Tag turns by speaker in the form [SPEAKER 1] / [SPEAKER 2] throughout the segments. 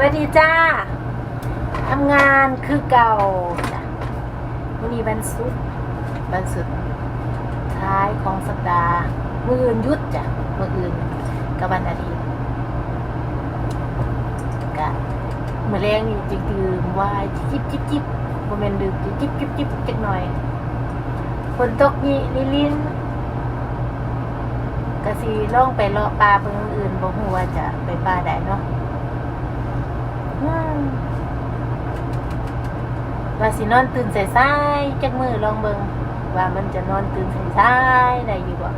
[SPEAKER 1] วัสดีจ้าทำงานคือเก่าจ้ะวันนี้วันศุกร์วันสุดท้ายของสัปดาห์มืออื่นหยุดจ้ะมืออื่นกับวันอาทิตย์กะมือแรงนี่จะดื่มไวายจิบจิบจิบโมเมนดื่มจิบจิบจิบจิบจักหน่อยฝนตกนี่ลิลินกะสีล่องไปเลาะปลาเบิ่งอื่นบ่ฮู้ว่าจะไปปลาใดเนาะอืม ว่าสินอนตื่นสายๆจักมือลองเบิงว่ามันจะนอนตื่นสายๆได้อยู่บ่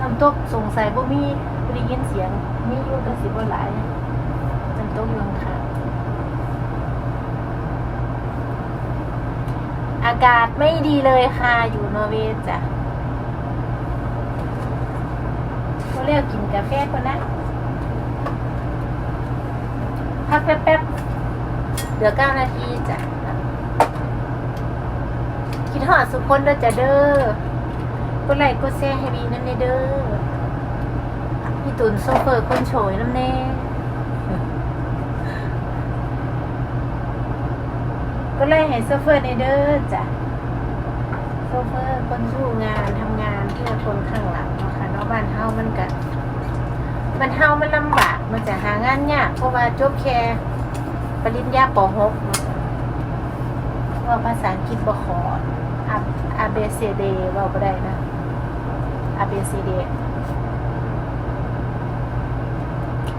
[SPEAKER 1] น้ำตกสงสัยบ่มีบ่ได้ยินเสียงมีอยู่แต่สิบ่หลายน้ำตกอยู่ข้างอากาศไม่ดีเลยค่ะ อยู่นอร์เวย์จ้ะก็เรียกกินกาแฟก่อนนะ พักแป๊บๆเหลือเก้านาทีจ้ะคิดหอดสุกคนเด้อจ้ะเด้อกดไลค์กดแชร์ให้บีนั่นเด้อพี่ตุนโซเฟอร์คนโฉยน้ำแน่ก็เลยให้โซเฟอร์ในเด้อจ้ะโซเฟอร์คนสู้งานทำงานเพื่อคนข้างหลังเนาะค่ะนาะบ้านเฮามันกับ้านเฮามันลำบากมันจะหางานยากเพราะว่าจบแค่ปริญญาป .6 เนาะว่าภาษาอังกฤษบ่ขออาอาเบซเดว่าบ่ได้นะอาเบซเด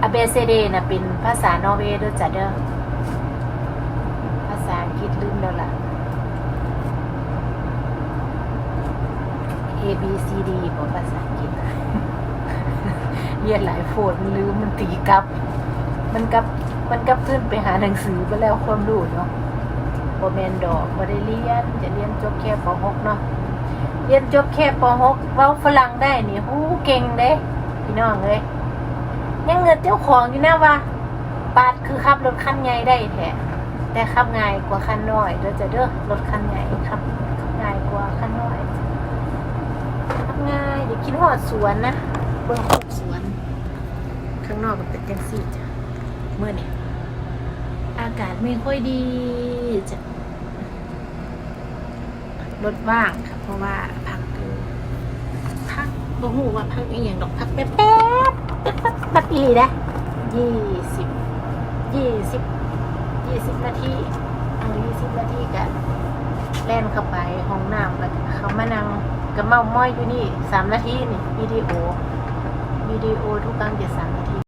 [SPEAKER 1] อาเบซเดน่ะเป็นภาษานอร์เวย์ด้อจ้ะเด้อภาษาอังกฤษลืมแล้วล่ะ A B C D ของภาษาอังกฤษ เรียนหลายโฟดมันลืมมันตีกลับ มันกลับมันกลับขึ้นไปหาหนังสือไปแล้วความรู้เนาะบ่แมนดอกบ่ได้เรียนจะเรียนจบแค่ป .6 เนาะเรียนจบแค่ป .6 เว้าฝรั่งได้นี่หูเก่งเด้พี่น้องเอ้ยยังเงินเจ้าของอยู่นะว่าปาดคือขับรถคันใหญ่ได้แท้แต่ขับง่ายกว่าคันน้อยเด้อจะเด้อรถคันใหญ่ขับง่ายกว่าคันน้อยทำง่ายเดี๋ยวคิดหอดสวนนะเบื้องขอบสวน ข้างนอกก็เป็นจังซี่จ้ะเมื่อเนี่ยอากาศไม่ค่อยดีจ้ะรถว่างค่ะเพราะว่าพักอยู่พักบ่หูว่าพักอีกอย่างดอกพักแป๊บแป๊บแป๊บแป๊บแป๊บอีหลีนะยี่สิบยี่สิบยี่สิบนาทีเอายี่สิบนาทีกันแล่นเข้าไปห้องน้ำแล้วเขามานั่งกับเมาม้อยอยู่นี่สามนาทีนี่วิดีโอ วิดีโอทุกครั้งจะสามนาที